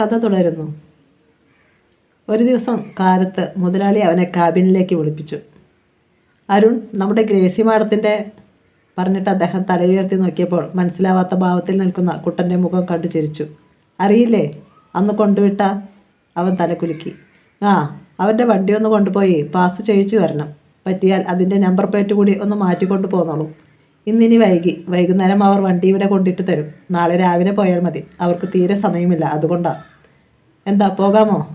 കഥ തുടരുന്നു. ഒരു ദിവസം കാലത്ത് മുതലാളി അവനെ കാബിനിലേക്ക് വിളിപ്പിച്ചു. അരുൺ നമ്മുടെ ഗ്രേസി മാഡത്തിന്റെ പറഞ്ഞിട്ട് അദ്ദേഹം തലയുയർത്തി നോക്കിയപ്പോൾ മനസ്സിലാവാത്ത ഭാവത്തിൽ നിൽക്കുന്ന കുട്ടന്റെ മുഖം കണ്ടു ചിരിച്ചു. അറിയില്ലേ? അന്ന് കൊണ്ടുവിട്ട അവൻ തലകുലുക്കി. ആ അവന്റെ വണ്ടി ഒന്ന് കൊണ്ടുപോയി പാസ് ചെയ്യിച്ചു വരണം. പറ്റിയാൽ അതിന്റെ നമ്പർ പ്ലേറ്റ് കൂടി ഒന്ന് മാറ്റിക്കൊണ്ട് പോന്നോളൂ. ഇന്നിനി വൈകി വൈകുന്നേരം അവർ വണ്ടി ഇവിടെ കൊണ്ടിട്ട് തരും. നാളെ രാവിലെ പോയാൽ മതി. അവർക്ക് തീരെ സമയമില്ല അതുകൊണ്ടാണ് എന്താ പോകാമോ?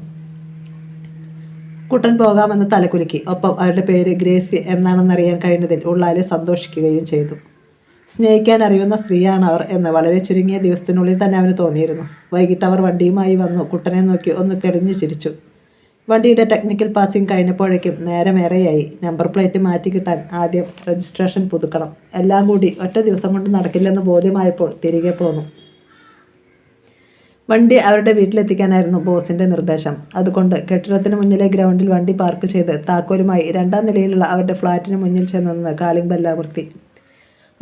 കുട്ടൻ പോകാമെന്ന് തലകുലുക്കി. ഒപ്പം അവരുടെ പേര് ഗ്രേസി എന്നാണെന്നറിയാൻ കഴിഞ്ഞതിൽ ഉള്ളാലെ സന്തോഷിക്കുകയും ചെയ്തു. സ്നേഹിക്കാൻ അറിയുന്ന സ്ത്രീയാണ് അവർ എന്ന് വളരെ ചുരുങ്ങിയ ദിവസത്തിനുള്ളിൽ തന്നെ അവന് തോന്നിയിരുന്നു. വൈകിട്ട് അവർ വണ്ടിയുമായി വന്നു. കുട്ടനെ നോക്കി ഒന്ന് തെളിഞ്ഞു ചിരിച്ചു. വണ്ടിയുടെ ടെക്നിക്കൽ പാസിംഗ് കഴിഞ്ഞപ്പോഴേക്കും നേരമേറെയായി നമ്പർ പ്ലേറ്റ് മാറ്റി കിട്ടാൻ ആദ്യം രജിസ്ട്രേഷൻ പുതുക്കണം. എല്ലാം കൂടി ഒറ്റ ദിവസം കൊണ്ട് നടക്കില്ലെന്ന് ബോധ്യമായപ്പോൾ തിരികെ പോന്നു. വണ്ടി അവരുടെ വീട്ടിലെത്തിക്കാനായിരുന്നു ബോസിന്റെ നിർദ്ദേശം. അതുകൊണ്ട് കെട്ടിടത്തിന് മുന്നിലെ ഗ്രൗണ്ടിൽ വണ്ടി പാർക്ക് ചെയ്ത് താക്കോലുമായി രണ്ടാം നിലയിലുള്ള അവരുടെ ഫ്ളാറ്റിന് മുന്നിൽ ചെന്നെന്ന് കാളിംഗ് ബല്ലാവൃത്തി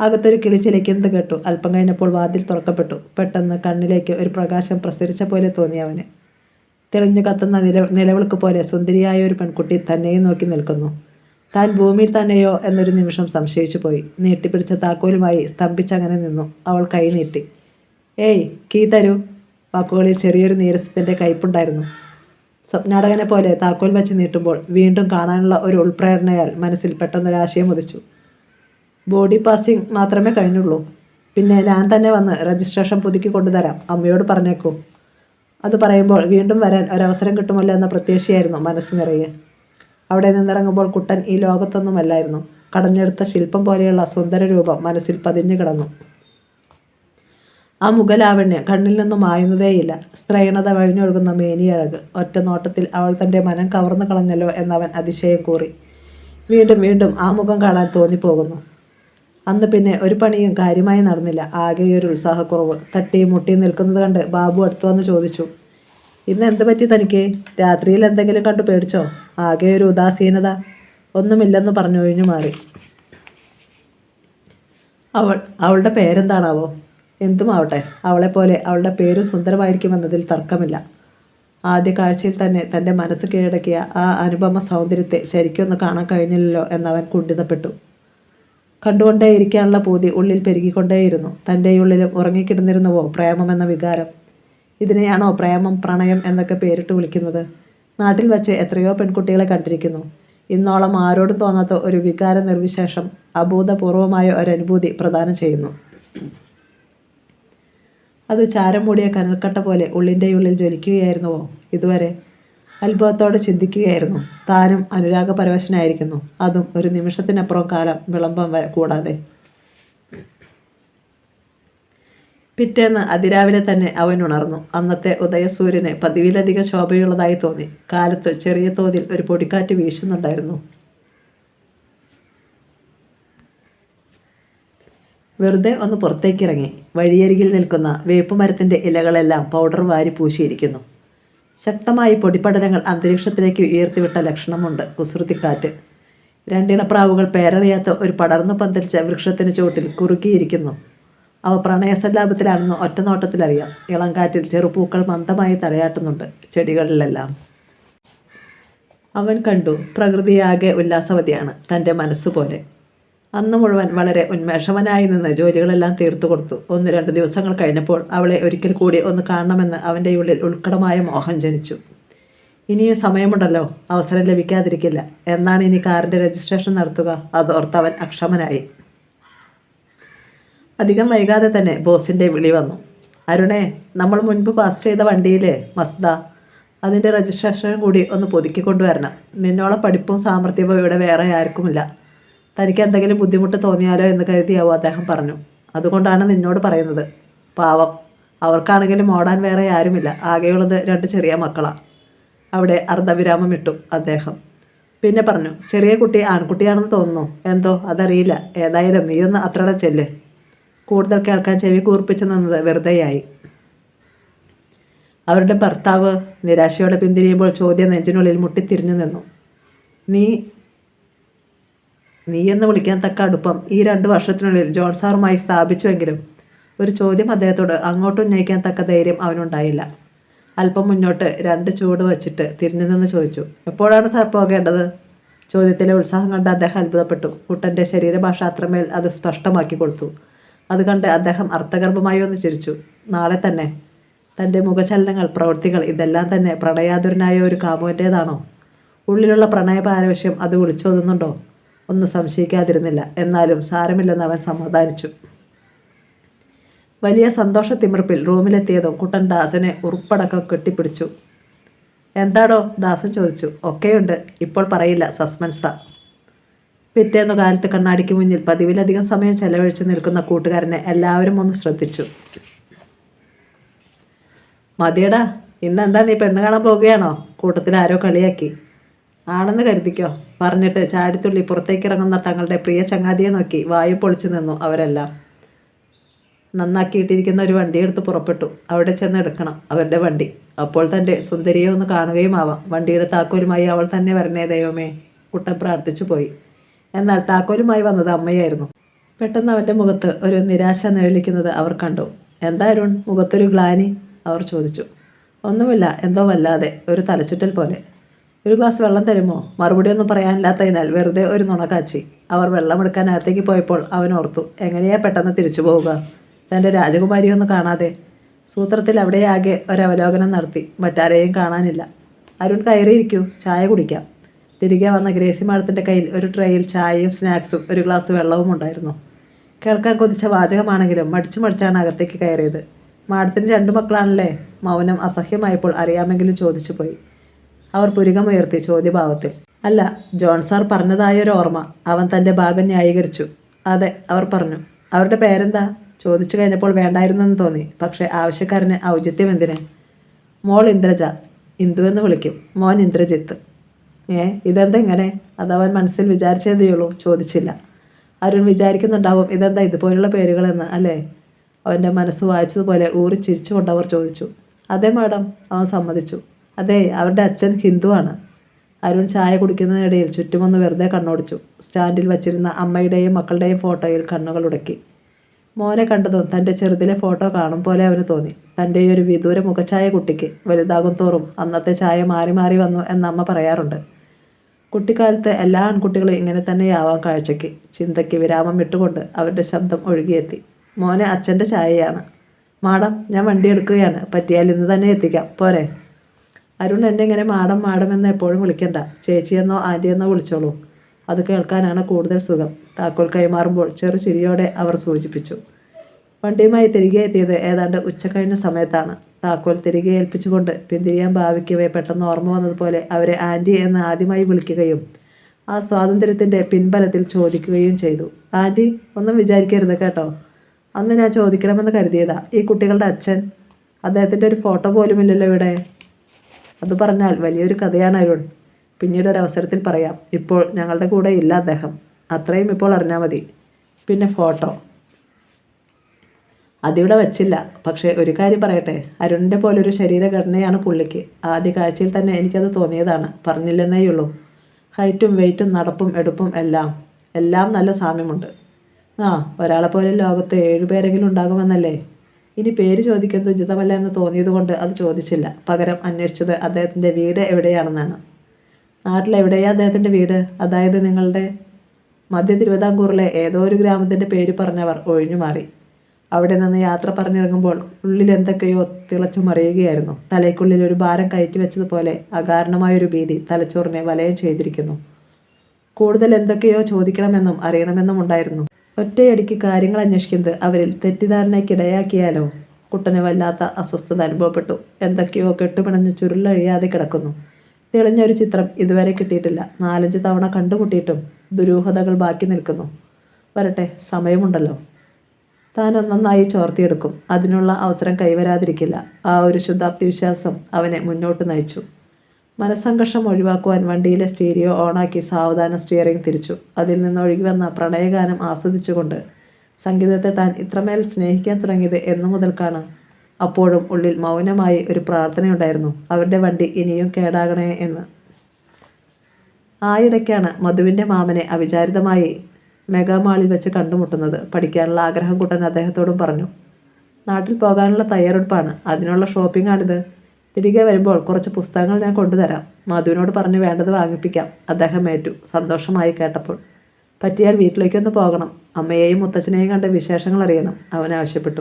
അകത്തൊരു കിളി ചിലയ്ക്കുന്നത് കേട്ടു? അല്പം കഴിഞ്ഞപ്പോൾ വാതിൽ തുറക്കപ്പെട്ടു. പെട്ടെന്ന് കണ്ണിലേക്ക് ഒരു പ്രകാശം പ്രസരിച്ച പോലെ തോന്നി അവന്. തെളിഞ്ഞു കത്തുന്ന നില നിലവിളക്ക് പോലെ സുന്ദരിയായ ഒരു പെൺകുട്ടി തന്നെയും നോക്കി നിൽക്കുന്നു. താൻ ഭൂമിയിൽ തന്നെയോ എന്നൊരു നിമിഷം സംശയിച്ചു പോയി. നീട്ടിപ്പിടിച്ച താക്കോലുമായി സ്തംഭിച്ചങ്ങനെ നിന്നു. അവൾ കൈ നീട്ടി. ഏയ് കീ തരൂ. വാക്കുകളിൽ ചെറിയൊരു നീരസത്തിന്റെ കയ്പുണ്ടായിരുന്നു. സ്വപ്നാടകനെ പോലെ താക്കോൽ വച്ച് നീട്ടുമ്പോൾ വീണ്ടും കാണാനുള്ള ഒരു ഉൾപ്രേരണയാൽ മനസ്സിൽ പെട്ടെന്നൊരാശയം ഉദിച്ചു. ബോഡി പാസിംഗ് മാത്രമേ കഴിഞ്ഞുള്ളൂ. പിന്നെ ഞാൻ തന്നെ വന്ന് രജിസ്ട്രേഷൻ പുതുക്കി കൊണ്ടുതരാം അമ്മയോട് പറഞ്ഞേക്കൂ. അത് പറയുമ്പോൾ വീണ്ടും വരാൻ ഒരവസരം കിട്ടുമല്ലോ എന്ന പ്രത്യാശയായിരുന്നു മനസ്സ് നിറയെ. അവിടെ നിന്നിറങ്ങുമ്പോൾ കുട്ടൻ ഈ ലോകത്തൊന്നുമല്ലായിരുന്നു. കടഞ്ഞെടുത്ത ശില്പം പോലെയുള്ള സുന്ദര രൂപം മനസ്സിൽ പതിഞ്ഞു കിടന്നു. ആ മുഖലാവണ്യം കണ്ണിൽ നിന്നും മായുന്നതേയില്ല സ്ത്രീണത വഴിഞ്ഞൊഴുകുന്ന മേനിയഴക് ഒറ്റ നോട്ടത്തിൽ അവൾ തന്റെ മനം കവർന്നു കളഞ്ഞല്ലോ എന്നവൻ അതിശയം കൂറി. വീണ്ടും വീണ്ടും ആ മുഖം കാണാൻ തോന്നിപ്പോകുന്നു. അന്ന് പിന്നെ ഒരു പണിയും കാര്യമായി നടന്നില്ല. ആകെ ഒരു ഉത്സാഹക്കുറവ്. തട്ടിയും മുട്ടിയും നിൽക്കുന്നത് കണ്ട് ബാബു അടുത്തു വന്ന് ചോദിച്ചു ഇന്ന് എന്ത് പറ്റി തനിക്ക്? രാത്രിയിൽ എന്തെങ്കിലും കണ്ടു പേടിച്ചോ? ആകെ ഒരു ഉദാസീനത. ഒന്നുമില്ലെന്ന് പറഞ്ഞു ഒഴിഞ്ഞു മാറി. അവൾ അവളുടെ പേരെന്താണാവോ? എന്തുമാവട്ടെ അവളെപ്പോലെ അവളുടെ പേരും സുന്ദരമായിരിക്കുമെന്നതിൽ തർക്കമില്ല. ആദ്യ കാഴ്ചയിൽ തന്നെ തന്റെ മനസ്സ് കീഴടക്കിയ ആ അനുപമ സൗന്ദര്യത്തെ ശരിക്കൊന്ന് കാണാൻ കഴിഞ്ഞില്ലല്ലോ എന്നവൻ കുണ്ഠിതപ്പെട്ടു. കണ്ടുകൊണ്ടേയിരിക്കാനുള്ള പൂതി ഉള്ളിൽ പെരുകിക്കൊണ്ടേയിരുന്നു. തന്റെ ഉള്ളിലും ഉറങ്ങിക്കിടന്നിരുന്നുവോ പ്രേമമെന്ന വികാരം? ഇതിനെയാണോ പ്രേമം പ്രണയം എന്നൊക്കെ പേരിട്ട് വിളിക്കുന്നത്? നാട്ടിൽ വച്ച് എത്രയോ പെൺകുട്ടികളെ കണ്ടിരിക്കുന്നു. ഇന്നോളം ആരോടും തോന്നാത്ത ഒരു വികാര നിർവിശേഷം അഭൂതപൂർവമായ ഒരനുഭൂതി പ്രദാനം ചെയ്യുന്നു. അത് ചാരം മൂടിയ കനൽക്കട്ട പോലെ ഉള്ളിന്റെ ഉള്ളിൽ ജ്വലിക്കുകയായിരുന്നുവോ? ഇതുവരെ അത്ഭുതത്തോടെ ചിന്തിക്കുകയായിരുന്നു. താനും അനുരാഗപരവശനായിരിക്കുന്നു അതും ഒരു നിമിഷത്തിനപ്പുറം കാലം വിളംബം കൂടാതെ. പിറ്റേന്ന് അതിരാവിലെ തന്നെ അവൻ ഉണർന്നു. അന്നത്തെ ഉദയസൂര്യനെ പതിവിലധികം ശോഭയുള്ളതായി തോന്നി. കാലത്ത് ചെറിയ തോതിൽ ഒരു പൊടിക്കാറ്റ് വീശുന്നുണ്ടായിരുന്നു. വെറുതെ ഒന്ന് പുറത്തേക്കിറങ്ങി. വഴിയരികിൽ നിൽക്കുന്ന വേപ്പുമരത്തിന്റെ ഇലകളെല്ലാം പൗഡർ വാരി പൂശിയിരിക്കുന്നു. ശക്തമായി പൊടിപടലങ്ങൾ അന്തരീക്ഷത്തിലേക്ക് ഉയർത്തിവിട്ട ലക്ഷണമുണ്ട് കുസൃതിക്കാറ്റ്. രണ്ടിണപ്രാവുകൾ പേരറിയാത്ത ഒരു പടർന്നു പന്തലിച്ച വൃക്ഷത്തിന് ചുവട്ടിൽ കുറുക്കിയിരിക്കുന്നു അവ പ്രണയസല്ലാപത്തിലാണെന്ന് ഒറ്റനോട്ടത്തിലറിയാം. ഇളങ്കാറ്റിൽ ഇളം കാറ്റിൽ ചെറുപൂക്കൾ മന്ദമായി തലയാട്ടുന്നുണ്ട് ചെടികളിലെല്ലാം. അവൻ കണ്ടു പ്രകൃതിയാകെ ഉല്ലാസവതിയാണ് തന്റെ മനസ്സുപോലെ. അന്ന് മുഴുവൻ വളരെ ഉന്മേഷവനായി നിന്ന് ജോലികളെല്ലാം തീർത്തു കൊടുത്തു. ഒന്ന് രണ്ട് ദിവസങ്ങൾ കഴിഞ്ഞപ്പോൾ അവളെ ഒരിക്കൽ കൂടി ഒന്ന് കാണണമെന്ന് അവന്റെ ഉള്ളിൽ ഉൾക്കടമായ മോഹം ജനിച്ചു. ഇനിയും സമയമുണ്ടല്ലോ അവസരം ലഭിക്കാതിരിക്കില്ല. എന്നാണ് ഇനി കാറിന്റെ രജിസ്ട്രേഷൻ നടത്തുക അതോർത്ത് അവൻ അക്ഷമനായി. അധികം വൈകാതെ തന്നെ ബോസിന്റെ വിളി വന്നു. അരുണേ നമ്മൾ മുൻപ് പാസ് ചെയ്ത വണ്ടിയിലെ മസ്ദ അതിന്റെ രജിസ്ട്രേഷനും കൂടി ഒന്ന് പുതുക്കി കൊണ്ടുവരണം നിന്നോളം പഠിപ്പും സാമർഥ്യവും ഇവിടെ വേറെ ആർക്കുമില്ല. തനിക്ക് എന്തെങ്കിലും ബുദ്ധിമുട്ട് തോന്നിയാലോ എന്ന് കരുതിയാവോ അദ്ദേഹം പറഞ്ഞു. അതുകൊണ്ടാണ് നിന്നോട് പറയുന്നത്. പാവം. അവർക്കാണെങ്കിലും ഓടാൻ വേറെ ആരുമില്ല. ആകെയുള്ളത് രണ്ട് ചെറിയ മക്കളാണ് അവിടെ അർദ്ധവിരാമം ഇട്ടു അദ്ദേഹം. പിന്നെ പറഞ്ഞു ചെറിയ കുട്ടി ആൺകുട്ടിയാണെന്ന് തോന്നുന്നു. എന്തോ? അതറിയില്ല. ഏതായാലും നീയൊന്ന് അത്രയുടെ ചെല്ല്. കൂടുതൽ കേൾക്കാൻ ചെവി കൂർപ്പിച്ചു നിന്നത് വെറുതെയായി. അവരുടെ ഭർത്താവ് നിരാശയോടെ പിന്തിരിയുമ്പോൾ ചോദ്യം നെഞ്ചിനുള്ളിൽ മുട്ടിത്തിരിഞ്ഞു നിന്നു. നീ നീ എന്ന് വിളിക്കാൻ തക്ക അടുപ്പം ഈ രണ്ട് വർഷത്തിനുള്ളിൽ ജോൺ സാറുമായി സ്ഥാപിച്ചുവെങ്കിലും ഒരു ചോദ്യം അദ്ദേഹത്തോട് അങ്ങോട്ട് ഉന്നയിക്കാൻ തക്ക ധൈര്യം അവനുണ്ടായില്ല. അല്പം മുന്നോട്ട് രണ്ട് ചൂട് വച്ചിട്ട് തിരിഞ്ഞു നിന്ന് ചോദിച്ചു എപ്പോഴാണ് സാർ പോകേണ്ടത്? ചോദ്യത്തിലെ ഉത്സാഹം കണ്ട് അദ്ദേഹം അത്ഭുതപ്പെട്ടു. കുട്ടന്റെ ശരീരഭാഷ അത്രമേൽ അത് സ്പഷ്ടമാക്കി കൊടുത്തു. അത് കണ്ട് അദ്ദേഹം അർത്ഥഗർഭമായി ഒന്ന് ചിരിച്ചു. നാളെ തന്നെ. തന്റെ മുഖചലനങ്ങൾ പ്രവൃത്തികൾ ഇതെല്ലാം തന്നെ പ്രണയാതുരനായ ഒരു കാമുവിന്റേതാണോ ഉള്ളിലുള്ള പ്രണയപാരവശ്യം അത് വിളിച്ചോതുന്നുണ്ടോ? ഒന്നും സംശയിക്കാതിരുന്നില്ല. എന്നാലും സാരമില്ലെന്ന് അവൻ സമാധാനിച്ചു. വലിയ സന്തോഷത്തിമിർപ്പിൽ റൂമിലെത്തിയതും കുട്ടൻ ദാസനെ ഉറുപ്പടക്കം കെട്ടിപ്പിടിച്ചു. എന്താടോ ദാസൻ ചോദിച്ചു. ഒക്കെയുണ്ട്. ഇപ്പോൾ പറയില്ല സസ്പെൻസാ. പിറ്റേന്ന് കാലത്ത് കണ്ണാടിക്ക് മുന്നിൽ പതിവിലധികം സമയം ചെലവഴിച്ച് നിൽക്കുന്ന കൂട്ടുകാരനെ എല്ലാവരും ഒന്ന് ശ്രദ്ധിച്ചു. മതിയടാ ഇന്നെന്താ നീ പെണ്ണ് കാണാൻ പോവുകയാണോ? കൂട്ടത്തിൽ ആരോ കളിയാക്കി. ആണെന്ന് കരുതിക്കോ? പറഞ്ഞിട്ട് ചാടിത്തുള്ളി പുറത്തേക്ക് ഇറങ്ങുന്ന തങ്ങളുടെ പ്രിയ ചങ്ങാതിയെ നോക്കി വായു പൊളിച്ചു നിന്നു അവരെല്ലാം. നന്നാക്കിയിട്ടിരിക്കുന്ന ഒരു വണ്ടിയെടുത്ത് പുറപ്പെട്ടു. അവിടെ ചെന്ന് എടുക്കണം അവരുടെ വണ്ടി. അപ്പോൾ തന്റെ സുന്ദരിയെ ഒന്ന് കാണുകയും ആവാം. വണ്ടിയുടെ താക്കോലുമായി അവൾ തന്നെ വരണേ ദൈവമേ. കുട്ടൻ പ്രാർത്ഥിച്ചു പോയി. എന്നാൽ താക്കോലുമായി വന്നത് അമ്മയായിരുന്നു. പെട്ടെന്ന് അവന്റെ മുഖത്ത് ഒരു നിരാശ നിഴലിക്കുന്നത് അവർ കണ്ടു. എന്താ അരുൺ? മുഖത്തൊരു ഗ്ലാനി? അവർ ചോദിച്ചു. ഒന്നുമില്ല. എന്തോ വല്ലാതെ. ഒരു തലച്ചുറ്റൽ പോലെ. ഒരു ഗ്ലാസ് വെള്ളം തരുമോ? മറുപടി ഒന്നും പറയാനില്ലാത്തതിനാൽ വെറുതെ ഒരു നുണക്കാച്ചി അവർ വെള്ളം എടുക്കാൻ അകത്തേക്ക് പോയപ്പോൾ അവൻ ഓർത്തു എങ്ങനെയാ പെട്ടെന്ന് തിരിച്ചു പോവുക? തന്റെ രാജകുമാരിയൊന്നും കാണാതെ. സൂത്രത്തിൽ അവിടെയാകെ ഒരവലോകനം നടത്തി മറ്റാരെയും കാണാനില്ല. അരുൺ കയറിയിരിക്കൂ ചായ കുടിക്കാം. തിരികെ വന്ന ഗ്രേസി മാഡത്തിന്റെ കയ്യിൽ ഒരു ട്രേയിൽ ചായയും സ്നാക്സും ഒരു ഗ്ലാസ് വെള്ളവും ഉണ്ടായിരുന്നു. കേൾക്കാൻ കൊതിച്ച വാചകമാണെങ്കിലും മടിച്ചു മടിച്ചാണ് അകത്തേക്ക് കയറിയത്. മാഡത്തിന് രണ്ടു മക്കളാണല്ലേ? മൗനം അസഹ്യമായപ്പോൾ അറിയാമെങ്കിലും ചോദിച്ചു പോയി അവർ പുരികമുയർത്തി ചോദ്യഭാവത്തിൽ. അല്ല ജോൺ സാർ പറഞ്ഞതായൊരു ഓർമ്മ. അവൻ തന്റെ ഭാഗം ന്യായീകരിച്ചു. അതെ അവർ പറഞ്ഞു. അവരുടെ പേരെന്താ? ചോദിച്ചു കഴിഞ്ഞപ്പോൾ വേണ്ടായിരുന്നെന്ന് തോന്നി. പക്ഷേ ആവശ്യക്കാരന് ഔചിത്യം എന്തിന്? മോൾ ഇന്ദ്രജ. ഇന്ദു എന്ന് വിളിക്കും. മോൻ ഇന്ദ്രജിത്ത്. ഏ ഇതെന്താ ഇങ്ങനെ? അതവൻ മനസ്സിൽ വിചാരിച്ചതേയുള്ളൂ ചോദിച്ചില്ല. അരുൺ വിചാരിക്കുന്നുണ്ടാവും. ഇതെന്താ ഇതുപോലുള്ള പേരുകളെന്ന് അല്ലേ? അവന്റെ മനസ്സ് വായിച്ചതുപോലെ ഊറി ചിരിച്ചുകൊണ്ട് അവർ ചോദിച്ചു. അതെ മാഡം. അവൻ സമ്മതിച്ചു. അതെ അവരുടെ അച്ഛൻ ഹിന്ദുവാണ്. അരുൺ ചായ കുടിക്കുന്നതിനിടയിൽ ചുറ്റുമൊന്ന് വെറുതെ കണ്ണോടിച്ചു. സ്റ്റാൻഡിൽ വച്ചിരുന്ന അമ്മയുടെയും മക്കളുടെയും ഫോട്ടോയിൽ കണ്ണുകൾ ഉടക്കി. മോനെ കണ്ടതും തന്റെ ചെറുതിലെ ഫോട്ടോ കാണും പോലെ അവന് തോന്നി. തന്റെ ഈ ഒരു വിദൂര മുഖഛായ കുട്ടിക്ക് വലുതാകും തോറും അന്നത്തെ ചായ മാറി മാറി വന്നു എന്ന് അമ്മ പറയാറുണ്ട്. കുട്ടിക്കാലത്ത് എല്ലാ ആൺകുട്ടികളും ഇങ്ങനെ തന്നെയാവാം കാഴ്ചയ്ക്ക്. ചിന്തയ്ക്ക് വിരാമം വിട്ടുകൊണ്ട് അവരുടെ ശബ്ദം ഒഴുകിയെത്തി. മോനെ അച്ഛന്റെ ചായയാണ് മാഡം ഞാൻ വണ്ടി എടുക്കുകയാണ്. പറ്റിയാൽ ഇന്ന് തന്നെ എത്തിക്കാം. പോരെ. അരുൺ എന്നെ ഇങ്ങനെ മാടം മാഡം എന്ന് എപ്പോഴും വിളിക്കണ്ട. ചേച്ചിയെന്നോ ആന്റിയെന്നോ വിളിച്ചോളൂ. അത് കേൾക്കാനാണ് കൂടുതൽ സുഖം. താക്കോൽ കൈമാറുമ്പോൾ ചെറു ചിരിയോടെ അവർ സൂചിപ്പിച്ചു. വണ്ടിയുമായി തിരികെ എത്തിയത് ഏതാണ്ട് ഉച്ചക്കഴിഞ്ഞ സമയത്താണ്. താക്കോൽ തിരികെ ഏൽപ്പിച്ചുകൊണ്ട് പിന്തിരിയാൻ ഭാവിക്കവേ പെട്ടെന്ന് ഓർമ്മ വന്നതുപോലെ അവരെ ആന്റി എന്ന് ആദ്യമായി വിളിക്കുകയും ആ സ്വാതന്ത്ര്യത്തിന്റെ പിൻബലത്തിൽ ചോദിക്കുകയും ചെയ്തു. ആന്റി ഒന്നും വിചാരിക്കരുത് കേട്ടോ. അന്ന് ഞാൻ ചോദിക്കണമെന്ന് കരുതിയതാ. ഈ കുട്ടികളുടെ അച്ഛൻ അദ്ദേഹത്തിന്റെ ഒരു ഫോട്ടോ പോലുമില്ലല്ലോ ഇവിടെ. അത് പറഞ്ഞാൽ വലിയൊരു കഥയാണ് അരുൺ. പിന്നീട് ഒരു അവസരത്തിൽ പറയാം ഇപ്പോൾ ഞങ്ങളുടെ കൂടെ ഇല്ല അദ്ദേഹം. അത്രയും ഇപ്പോൾ അറിഞ്ഞാൽ മതി. പിന്നെ ഫോട്ടോ. അതിവിടെ വച്ചില്ല. പക്ഷേ ഒരു കാര്യം പറയട്ടെ അരുണിന്റെ പോലൊരു ശരീരഘടനയാണ് പുള്ളിക്ക്. ആദ്യ കാഴ്ചയിൽ തന്നെ എനിക്കത് തോന്നിയതാണ്. പറഞ്ഞില്ലെന്നേയുള്ളൂ. ഹൈറ്റും വെയിറ്റും നടപ്പും എടുപ്പും എല്ലാം. എല്ലാം നല്ല സാമ്യമുണ്ട്. ആ ഒരാളെ പോലെ ലോകത്ത് ഏഴുപേരെങ്കിലും ഉണ്ടാകുമെന്നല്ലേ? ഇനി പേര് ചോദിക്കുന്നത് ഉചിതമല്ല എന്ന് തോന്നിയതുകൊണ്ട് അത് ചോദിച്ചില്ല. പകരം അന്വേഷിച്ചത് അദ്ദേഹത്തിന്റെ വീട് എവിടെയാണെന്നാണ്. നാട്ടിലെവിടെയാ അദ്ദേഹത്തിന്റെ വീട്? അതായത് നിങ്ങളുടെ മധ്യ തിരുവിതാംകൂറിലെ ഏതോ ഒരു ഗ്രാമത്തിന്റെ പേര് പറഞ്ഞവർ ഒഴിഞ്ഞു മാറി. അവിടെ നിന്ന് യാത്ര പറഞ്ഞിറങ്ങുമ്പോൾ ഉള്ളിൽ എന്തൊക്കെയോ തിളച്ചു മറിയുകയായിരുന്നു. തലയ്ക്കുള്ളിൽ ഒരു ഭാരം കയറ്റി വെച്ചതുപോലെ അകാരണമായൊരു ഭീതി തലച്ചോറിനെ വലയം ചെയ്തിരിക്കുന്നു. കൂടുതൽ എന്തൊക്കെയോ ചോദിക്കണമെന്നും അറിയണമെന്നും ഉണ്ടായിരുന്നു. ഒറ്റയടിക്ക് കാര്യങ്ങൾ അന്വേഷിക്കുന്നത് അവരിൽ തെറ്റിദ്ധാരണയ്ക്കിടയാക്കിയാലോ? കുട്ടന് വല്ലാത്ത അസ്വസ്ഥത അനുഭവപ്പെട്ടു. എന്തൊക്കെയോ കെട്ടുപിണഞ്ഞ് ചുരുളഴിയാതെ കിടക്കുന്നു. തെളിഞ്ഞൊരു ചിത്രം ഇതുവരെ കിട്ടിയിട്ടില്ല. നാലഞ്ച് തവണ കണ്ടുമുട്ടിയിട്ടും ദുരൂഹതകൾ ബാക്കി നിൽക്കുന്നു. വരട്ടെ സമയമുണ്ടല്ലോ. താൻ നന്നായി ചോർത്തിയെടുക്കും. അതിനുള്ള അവസരം കൈവരാതിരിക്കില്ല. ആ ഒരു ശുദ്ധാപ്തി വിശ്വാസം അവനെ മുന്നോട്ട് നയിച്ചു. മനസ്സംഘർഷം ഒഴിവാക്കുവാൻ വണ്ടിയിലെ സ്റ്റീരിയോ ഓണാക്കി സാവധാനം സ്റ്റിയറിംഗ് തിരിച്ചു. അതിൽ നിന്ന് ഒഴുകി വന്ന പ്രണയഗാനം ആസ്വദിച്ചുകൊണ്ട് സംഗീതത്തെ താൻ ഇത്രമേൽ സ്നേഹിക്കാൻ തുടങ്ങിയത് എന്നു മുതൽക്കാണ് അപ്പോഴും ഉള്ളിൽ മൗനമായി ഒരു പ്രാർത്ഥനയുണ്ടായിരുന്നു. അവരുടെ വണ്ടി ഇനിയും കേടാകണേ എന്ന്. ആയിടയ്ക്കാണ് മധുവിന്റെ മാമനെ അവിചാരിതമായി മെഗാമാളിൽ വെച്ച് കണ്ടുമുട്ടുന്നത്. പഠിക്കാനുള്ള ആഗ്രഹം കൂട്ടാൻ അദ്ദേഹത്തോടും പറഞ്ഞു. നാട്ടിൽ പോകാനുള്ള തയ്യാറെടുപ്പാണ്. അതിനുള്ള ഷോപ്പിംഗ് ആണിത്. തിരികെ വരുമ്പോൾ കുറച്ച് പുസ്തകങ്ങൾ ഞാൻ കൊണ്ടുതരാം. മധുവിനോട് പറഞ്ഞ് വേണ്ടത് വാങ്ങിപ്പിക്കാം. അദ്ദേഹം ഏറ്റു. സന്തോഷമായി കേട്ടപ്പോൾ. പറ്റിയാൽ വീട്ടിലേക്കൊന്ന് പോകണം. അമ്മയെയും മുത്തച്ഛനെയും കണ്ട് വിശേഷങ്ങൾ അറിയണം. അവൻ ആവശ്യപ്പെട്ടു.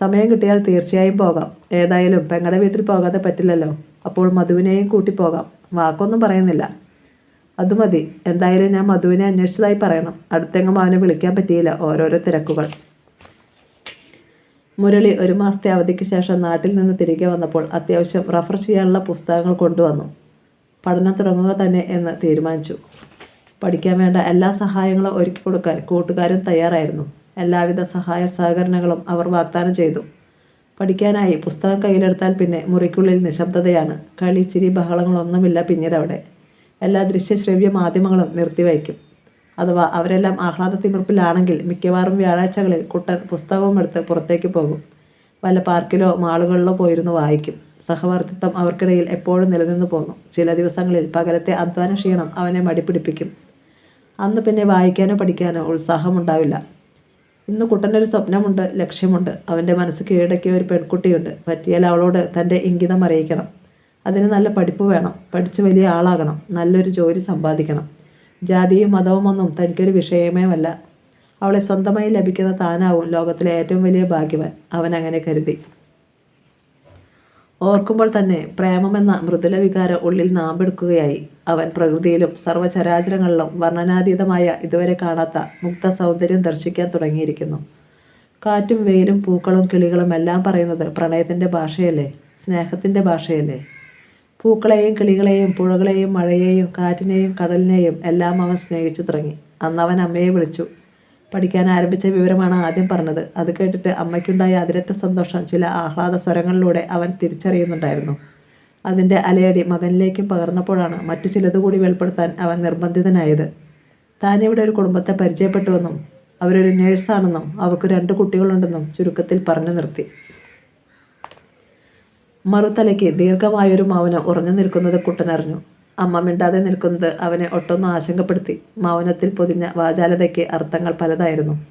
സമയം കിട്ടിയാൽ തീർച്ചയായും പോകാം. ഏതായാലും പെങ്ങളുടെ വീട്ടിൽ പോകാതെ പറ്റില്ലല്ലോ. അപ്പോൾ മധുവിനെയും കൂട്ടി പോകാം. വാക്കൊന്നും പറയുന്നില്ല. അത് മതി. എന്തായാലും ഞാൻ മധുവിനെ അന്വേഷിച്ചതായി പറയണം. അടുത്തെങ്ങും അവനെ വിളിക്കാൻ പറ്റിയില്ല. ഓരോരോ തിരക്കുകൾ. മുരളി ഒരു മാസത്തെ അവധിക്ക് ശേഷം നാട്ടിൽ നിന്ന് തിരികെ വന്നപ്പോൾ അത്യാവശ്യം റഫർ ചെയ്യാനുള്ള പുസ്തകങ്ങൾ കൊണ്ടുവന്നു. പഠനം തുടങ്ങുക തന്നെ എന്ന് തീരുമാനിച്ചു. പഠിക്കാൻ വേണ്ട എല്ലാ സഹായങ്ങളും ഒരുക്കി കൊടുക്കാൻ കൂട്ടുകാരും തയ്യാറായിരുന്നു. എല്ലാവിധ സഹായ സഹകരണങ്ങളും അവർ വാഗ്ദാനം ചെയ്തു. പഠിക്കാനായി പുസ്തകം കയ്യിലെടുത്താൽ പിന്നെ മുറിക്കുള്ളിൽ നിശബ്ദതയാണ്. കളി ചിരി ബഹളങ്ങളൊന്നുമില്ല പിന്നീട് അവിടെ. എല്ലാ ദൃശ്യശ്രവ്യ മാധ്യമങ്ങളും നിർത്തിവയ്ക്കും. അഥവാ അവരെല്ലാം ആഹ്ലാദ തിമിർപ്പിലാണെങ്കിൽ മിക്കവാറും വ്യാഴാഴ്ചകളിൽ കുട്ടൻ പുസ്തകവും എടുത്ത് പുറത്തേക്ക് പോകും. വല്ല പാർക്കിലോ മാളുകളിലോ പോയിരുന്നു വായിക്കും. സഹവർത്തിത്വം അവർക്കിടയിൽ എപ്പോഴും നിലനിന്നു പോകും. ചില ദിവസങ്ങളിൽ പകലത്തെ അധ്വാന ക്ഷീണം അവനെ മടിപ്പിടിപ്പിക്കും. അന്ന് പിന്നെ വായിക്കാനോ പഠിക്കാനോ ഉത്സാഹമുണ്ടാവില്ല. ഇന്ന് കുട്ടനൊരു സ്വപ്നമുണ്ട് ലക്ഷ്യമുണ്ട്. അവന്റെ മനസ്സ് കീഴടക്കിയ ഒരു പെൺകുട്ടിയുണ്ട്. പറ്റിയാൽ അവളോട് തന്റെ ഇംഗിതം അറിയിക്കണം. അതിന് നല്ല പഠിപ്പ് വേണം. പഠിച്ച് വലിയ ആളാകണം. നല്ലൊരു ജോലി സമ്പാദിക്കണം. ജാതിയും മതവും ഒന്നും തനിക്കൊരു വിഷയമേമല്ല. അവളെ സ്വന്തമായി ലഭിക്കുന്ന താനാവും ലോകത്തിലെ ഏറ്റവും വലിയ ഭാഗ്യവാൻ അവൻ അങ്ങനെ കരുതി. ഓർക്കുമ്പോൾ തന്നെ പ്രേമമെന്ന മൃദുല വികാരം ഉള്ളിൽ നാമ്പെടുക്കുകയായി. അവൻ പ്രകൃതിയിലും സർവചരാചരങ്ങളിലും വർണനാതീതമായ ഇതുവരെ കാണാത്ത മുക്ത സൗന്ദര്യം ദർശിക്കാൻ തുടങ്ങിയിരിക്കുന്നു. കാറ്റും വെയിലും പൂക്കളും കിളികളും എല്ലാം പറയുന്നത് പ്രണയത്തിന്റെ ഭാഷയല്ലേ സ്നേഹത്തിന്റെ ഭാഷയല്ലേ? പൂക്കളെയും കിളികളെയും പുഴകളെയും മഴയെയും കാറ്റിനെയും കടലിനെയും എല്ലാം അവൻ സ്നേഹിച്ചു തുടങ്ങി. അന്ന് അവൻ അമ്മയെ വിളിച്ചു. പഠിക്കാൻ ആരംഭിച്ച വിവരമാണ് ആദ്യം പറഞ്ഞത്. അത് കേട്ടിട്ട് അമ്മയ്ക്കുണ്ടായ അതിരറ്റ സന്തോഷം ചില ആഹ്ലാദ സ്വരങ്ങളിലൂടെ അവൻ തിരിച്ചറിയുന്നുണ്ടായിരുന്നു. അതിന്റെ അലയടി മകനിലേക്കും പകർന്നപ്പോഴാണ് മറ്റു ചിലത് കൂടി വെളിപ്പെടുത്താൻ അവൻ നിർബന്ധിതനായത്. താനിവിടെ ഒരു കുടുംബത്തെ പരിചയപ്പെട്ടുവെന്നും അവരൊരു നേഴ്സാണെന്നും അവർക്ക് രണ്ട് കുട്ടികളുണ്ടെന്നും ചുരുക്കത്തിൽ പറഞ്ഞു നിർത്തി. മറുതലയ്ക്ക് ദീർഘമായൊരു മൗനം ഉറഞ്ഞു നിൽക്കുന്നത് കുട്ടനറിഞ്ഞു. അമ്മ മിണ്ടാതെ നിൽക്കുന്നത് അവനെ ഒട്ടൊന്നും ആശങ്കപ്പെടുത്തി. മൗനത്തിൽ പൊതിഞ്ഞ വാചാലതയ്ക്ക് അർത്ഥങ്ങൾ പലതായിരുന്നു.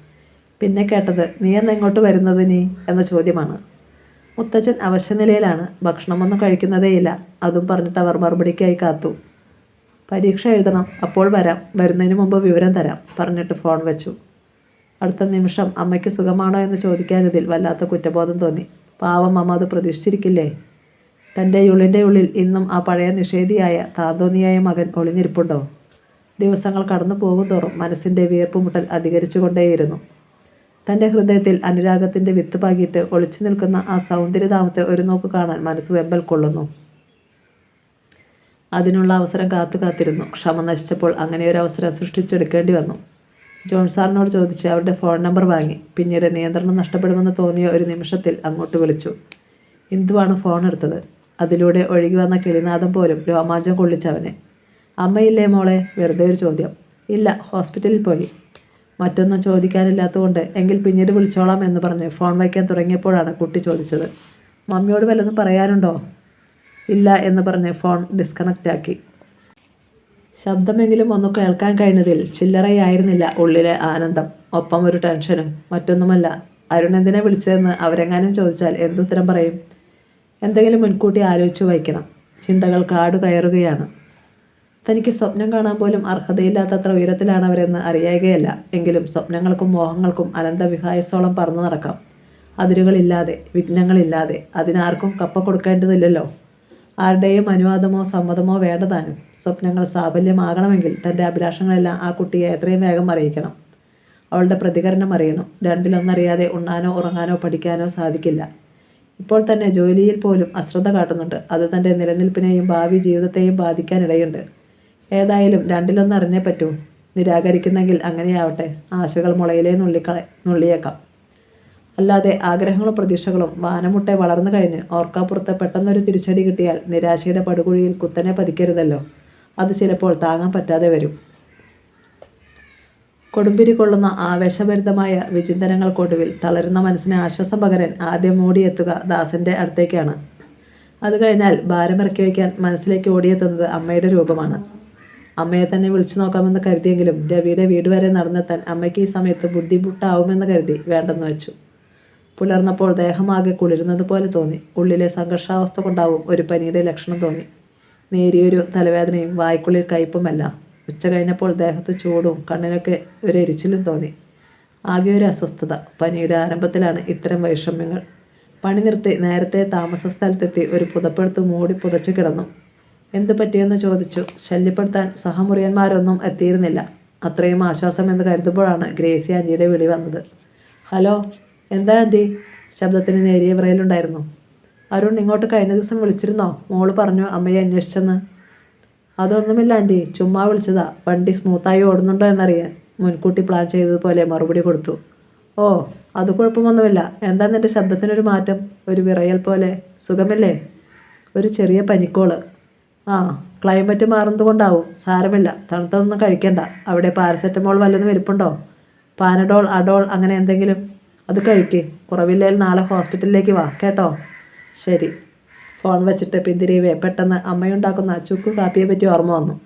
പിന്നെ കേട്ടത് നീ എന്നെങ്ങോട്ട് വരുന്നത് നീ എന്ന ചോദ്യമാണ്. മുത്തച്ഛൻ അവശനിലയിലാണ് ഭക്ഷണമൊന്നും കഴിക്കുന്നതേയില്ല. അതും പറഞ്ഞിട്ട് അവർ മറുപടിക്കായി കാത്തു. പരീക്ഷ എഴുതണം. അപ്പോൾ വരാം. വരുന്നതിന് മുമ്പ് വിവരം തരാം പറഞ്ഞിട്ട് ഫോൺ വെച്ചു. അടുത്ത നിമിഷം അമ്മയ്ക്ക് സുഖമാണോ? എന്ന് ചോദിക്കാനതിൽ വല്ലാത്ത കുറ്റബോധം തോന്നി. പാവം അമ്മ അത് പ്രതീക്ഷിച്ചിരിക്കില്ലേ? തന്റെ ഉള്ളിന്റെ ഉള്ളിൽ ഇന്നും ആ പഴയ നിഷേധിയായ താന്തോന്നിയായ മകൻ ഒളിഞ്ഞിരിപ്പുണ്ടോ? ദിവസങ്ങൾ കടന്നു പോകുന്തോറും മനസ്സിന്റെ വിയർപ്പുമുട്ടൽ അധികരിച്ചുകൊണ്ടേയിരുന്നു. തന്റെ ഹൃദയത്തിൽ അനുരാഗത്തിന്റെ വിത്ത് പാകിയിട്ട് ഒളിച്ചു നിൽക്കുന്ന ആ സൗന്ദര്യധാമത്തെ ഒരു നോക്ക് കാണാൻ മനസ്സ് വെമ്പൽ കൊള്ളുന്നു. അതിനുള്ള അവസരം കാത്തു കാത്തിരുന്നു. ക്ഷമ നശിച്ചപ്പോൾ അങ്ങനെ ഒരു അവസരം സൃഷ്ടിച്ചെടുക്കേണ്ടി വന്നു. ജോൺ സാറിനോട് ചോദിച്ച് അവരുടെ ഫോൺ നമ്പർ വാങ്ങി. പിന്നീട് നിയന്ത്രണം നഷ്ടപ്പെടുമെന്ന് തോന്നിയ ഒരു നിമിഷത്തിൽ അങ്ങോട്ട് വിളിച്ചു. ഇന്ദുവാണ് ഫോൺ എടുത്തത്? അതിലൂടെ ഒഴുകി വന്ന കിളിനാഥം പോലും രോമാഞ്ചം കൊള്ളിച്ചവനെ. അമ്മയില്ലേ മോളെ? വെറുതെ ഒരു ചോദ്യം. ഇല്ല ഹോസ്പിറ്റലിൽ പോയി. മറ്റൊന്നും ചോദിക്കാനില്ലാത്തതുകൊണ്ട് എങ്കിൽ പിന്നീട് വിളിച്ചോളാം എന്ന് പറഞ്ഞ് ഫോൺ വയ്ക്കാൻ തുടങ്ങിയപ്പോഴാണ് കുട്ടി ചോദിച്ചത്. മമ്മിയോട് വല്ലതും പറയാനുണ്ടോ? ഇല്ല എന്ന് പറഞ്ഞ് ഫോൺ ഡിസ്കണക്റ്റ് ആക്കി ശബ്ദമെങ്കിലും ഒന്ന് കേൾക്കാൻ കഴിഞ്ഞതിൽ ചില്ലറയായിരുന്നില്ല ഉള്ളിലെ ആനന്ദം. ഒപ്പം ഒരു ടെൻഷനും. മറ്റൊന്നുമല്ല. അരുൺ എന്തിനെ വിളിച്ചതെന്ന് അവരെങ്ങാനും ചോദിച്ചാൽ എന്തുത്തരം പറയും? എന്തെങ്കിലും മുൻകൂട്ടി ആലോചിച്ചു വയ്ക്കണം. ചിന്തകൾ കാട് കയറുകയാണ് തനിക്ക് സ്വപ്നം കാണാൻ പോലും അർഹതയില്ലാത്തത്ര ഉയരത്തിലാണ് അവരെന്ന് അറിയുകയല്ല എങ്കിലും സ്വപ്നങ്ങൾക്കും മോഹങ്ങൾക്കും അനന്തവിഹായസോളം പറന്നു നടക്കാം. അതിരുകളില്ലാതെ വിഘ്നങ്ങളില്ലാതെ. അതിനാർക്കും കപ്പ കൊടുക്കേണ്ടതില്ലല്ലോ. ആരുടെയും അനുവാദമോ സമ്മതമോ വേണ്ടതാനും സ്വപ്നങ്ങൾ സാഫല്യമാകണമെങ്കിൽ തന്റെ അഭിലാഷങ്ങളെല്ലാം ആ കുട്ടിയെ എത്രയും വേഗം അറിയിക്കണം. അവളുടെ പ്രതികരണം അറിയണം. രണ്ടിലൊന്നറിയാതെ ഉണ്ണാനോ ഉറങ്ങാനോ പഠിക്കാനോ സാധിക്കില്ല. ഇപ്പോൾ തന്നെ ജോലിയിൽ പോലും അശ്രദ്ധ കാട്ടുന്നുണ്ട്. അത് തന്റെ നിലനിൽപ്പിനെയും ഭാവി ജീവിതത്തെയും ബാധിക്കാനിടയുണ്ട്. ഏതായാലും രണ്ടിലൊന്ന് അറിഞ്ഞേ പറ്റൂ. നിരാകരിക്കുന്നെങ്കിൽ അങ്ങനെയാവട്ടെ. ആശകൾ മുളയിലേ നുള്ളിക്കള നുള്ളിയേക്കാം. അല്ലാതെ ആഗ്രഹങ്ങളും പ്രതീക്ഷകളും വാനമുട്ടെ വളർന്നു കഴിഞ്ഞ് ഓർക്കാപ്പുറത്ത് പെട്ടെന്നൊരു തിരിച്ചടി കിട്ടിയാൽ നിരാശയുടെ പടുകുഴിയിൽ കുത്തനെ പതിക്കരുതല്ലോ. അത് ചിലപ്പോൾ താങ്ങാൻ പറ്റാതെ വരും. കൊടുമ്പിരി കൊള്ളുന്ന ആവേശഭരിതമായ വിചിന്തനങ്ങൾക്കൊടുവിൽ തളരുന്ന മനസ്സിന് ആശ്വാസം പകരാൻ ആദ്യം ഓടിയെത്തുക ദാസന്റെ അടുത്തേക്കാണ്. അത് കഴിഞ്ഞാൽ ഭാരമിറക്കി വയ്ക്കാൻ മനസ്സിലേക്ക് ഓടിയെത്തുന്നത് അമ്മയുടെ രൂപമാണ്. അമ്മയെ തന്നെ വിളിച്ചു നോക്കാമെന്ന് കരുതിയെങ്കിലും രവിയുടെ വീട് വരെ നടന്നെത്താൻ അമ്മയ്ക്ക് ഈ സമയത്ത് ബുദ്ധിമുട്ടാവുമെന്ന് കരുതി വേണ്ടെന്ന് വെച്ചു. പുലർന്നപ്പോൾ ദേഹമാകെ കുളിരുന്നത് പോലെ തോന്നി. ഉള്ളിലെ സംഘർഷാവസ്ഥ കൊണ്ടാവും ഒരു പനിയുടെ ലക്ഷണം തോന്നി. നേരിയൊരു തലവേദനയും വായ്ക്കുള്ളിൽ കയ്പുമെല്ലാം ഉച്ച കഴിഞ്ഞപ്പോൾ ദേഹത്ത് ചൂടും കണ്ണിനൊക്കെ ഒരു എരിച്ചിലും തോന്നി. ആകെ ഒരു അസ്വസ്ഥത. പനിയുടെ ആരംഭത്തിലാണ് ഇത്തരം വൈഷമ്യങ്ങൾ. പണി നിർത്തി നേരത്തെ താമസ സ്ഥലത്തെത്തി ഒരു പുതപ്പെടുത്ത് മൂടി പുതച്ചു കിടന്നു. എന്ത് പറ്റിയെന്ന് ചോദിച്ചു. ശല്യപ്പെടുത്താൻ സഹമുറിയന്മാരൊന്നും എത്തിയിരുന്നില്ല. അത്രയും ആശ്വാസം എന്ന് കരുതുമ്പോഴാണ് ഗ്രേസി ആന്റിയുടെ വിളി വന്നത്. ഹലോ എന്താ ആന്റി? ശബ്ദത്തിന് നേരിയ വിറയലുണ്ടായിരുന്നു. അരുൺ ഇങ്ങോട്ട് കഴിഞ്ഞ ദിവസം വിളിച്ചിരുന്നോ? മോൾ പറഞ്ഞു അമ്മയെ അന്വേഷിച്ചെന്ന്. അതൊന്നുമില്ല ആന്റി ചുമ്മാ വിളിച്ചതാ. വണ്ടി സ്മൂത്തായി ഓടുന്നുണ്ടോ എന്നറിയാൻ. മുൻകൂട്ടി പ്ലാൻ ചെയ്തതുപോലെ മറുപടി കൊടുത്തു. ഓ അത് കുഴപ്പമൊന്നുമില്ല. എന്താ നിന്റെ ശബ്ദത്തിനൊരു മാറ്റം? ഒരു വിറയൽ പോലെ. സുഖമില്ലേ? ഒരു ചെറിയ പനിക്കോൾ. ആ ക്ലൈമറ്റ് മാറുന്നത് കൊണ്ടാവും സാരമില്ല. തണുത്തതൊന്നും കഴിക്കണ്ട. അവിടെ പാരസെറ്റമോൾ വല്ലതും ഇരിപ്പുണ്ടോ? പാനഡോൾ അഡോൾ അങ്ങനെ എന്തെങ്കിലും? അത് കഴിക്കേ. കുറവില്ലേൽ നാളെ ഹോസ്പിറ്റലിലേക്ക് വാ. കേട്ടോ? ശരി. ഫോൺ വെച്ചിട്ട് പിന്തിരിവേ പെട്ടെന്ന് അമ്മയുണ്ടാക്കുന്ന ചുക്ക് കാപ്പിയെ പറ്റി ഓർമ്മ വന്നു.